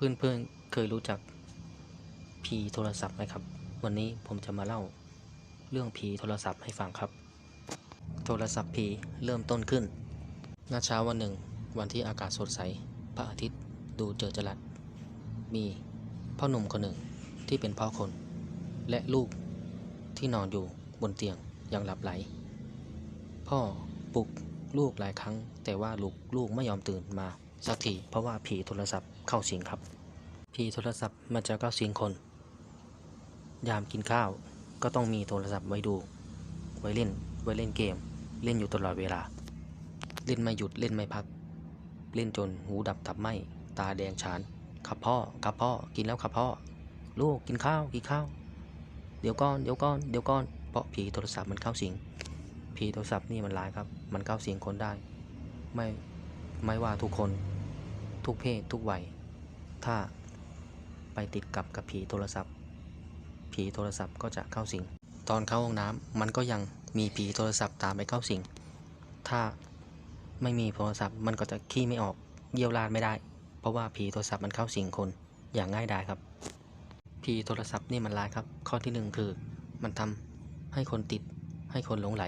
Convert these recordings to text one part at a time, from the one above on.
เพื่อนๆเคยรู้จักผีโทรศัพท์ไหมครับ วันนี้ผมจะมาเล่าเรื่องผีโทรศัพท์ให้ฟังครับ โทรศัพท์ผีเริ่มต้นขึ้นณเช้าวันหนึ่ง วันที่อากาศสดใส พระอาทิตย์ดูเจิดจรัส มีพ่อหนุ่มคนหนึ่งที่เป็นพ่อคน และลูกที่นอนอยู่บนเตียงยังหลับไหล พ่อปลุกลูกหลายครั้ง แต่ว่าลูกลูกไม่ยอมตื่นมา สักทีเพราะว่าผีโทรศัพท์เข้าสิงครับผีโทรศัพท์มันจะเข้าสิงคน ยามกินข้าวก็ต้องมีโทรศัพท์ไว้ดู ไว้เล่น ไว้เล่นเกม เล่นอยู่ตลอดเวลา เล่นไม่หยุดเล่นไม่พัก เล่นจนหูดับตับไหมตาแดงฉานครับพ่อครับพ่อกินแล้วครับพ่อ ลูกกินข้าวกินข้าว เดี๋ยวก่อนเดี๋ยวก่อนเดี๋ยวก่อนเพราะผีโทรศัพท์มันเข้าสิงผีโทรศัพท์นี่มันร้ายครับ มันเข้าสิงคนได้ ไม่ไม่ว่าทุกคน ทุกเพศทุกวัย ถ้าไปติดกับกับผีโทรศัพท์ ผีโทรศัพท์ก็จะเข้าสิง ตอนเข้าห้องน้ำมันก็ยังมีผีโทรศัพท์ตามไปเข้าสิง ถ้าไม่มีโทรศัพท์มันก็จะขี้ไม่ออกเยี่ยวราดไม่ได้ เพราะว่าผีโทรศัพท์มันเข้าสิงคนอย่างง่ายดายครับผีโทรศัพท์นี่มันร้ายครับ ข้อที่หนึ่งคือ มันทำให้คนติด ให้คนหลงไหล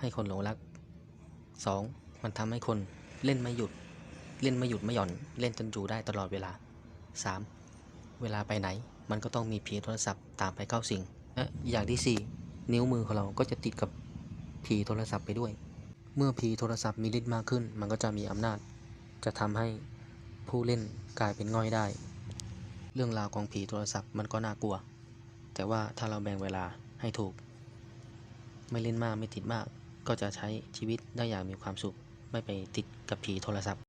ให้คนหลงรักสองมันทำให้คนเล่นไม่หยุด เล่นไม่หยุดไม่หย่อน เล่นจนอยู่ได้ตลอดเวลาสามเวลาไปไหน มันก็ต้องมีผีโทรศัพท์ตามไปเข้าสิงและอย่างที่สี่นิ้วมือของเราก็จะติดกับผีโทรศัพท์ไปด้วย เมื่อผีโทรศัพท์มีฤทธิ์มากขึ้น มันก็จะมีอำนาจ จะทำให้ผู้เล่นกลายเป็นง่อยได้ เรื่องราวของผีโทรศัพท์มันก็น่ากลัว แต่ว่าถ้าเราแบ่งเวลาให้ถูก ไม่เล่นมากไม่ติดมาก ก็จะใช้ชีวิตได้อย่างมีความสุข ไม่ไปติดกับผีโทรศัพท์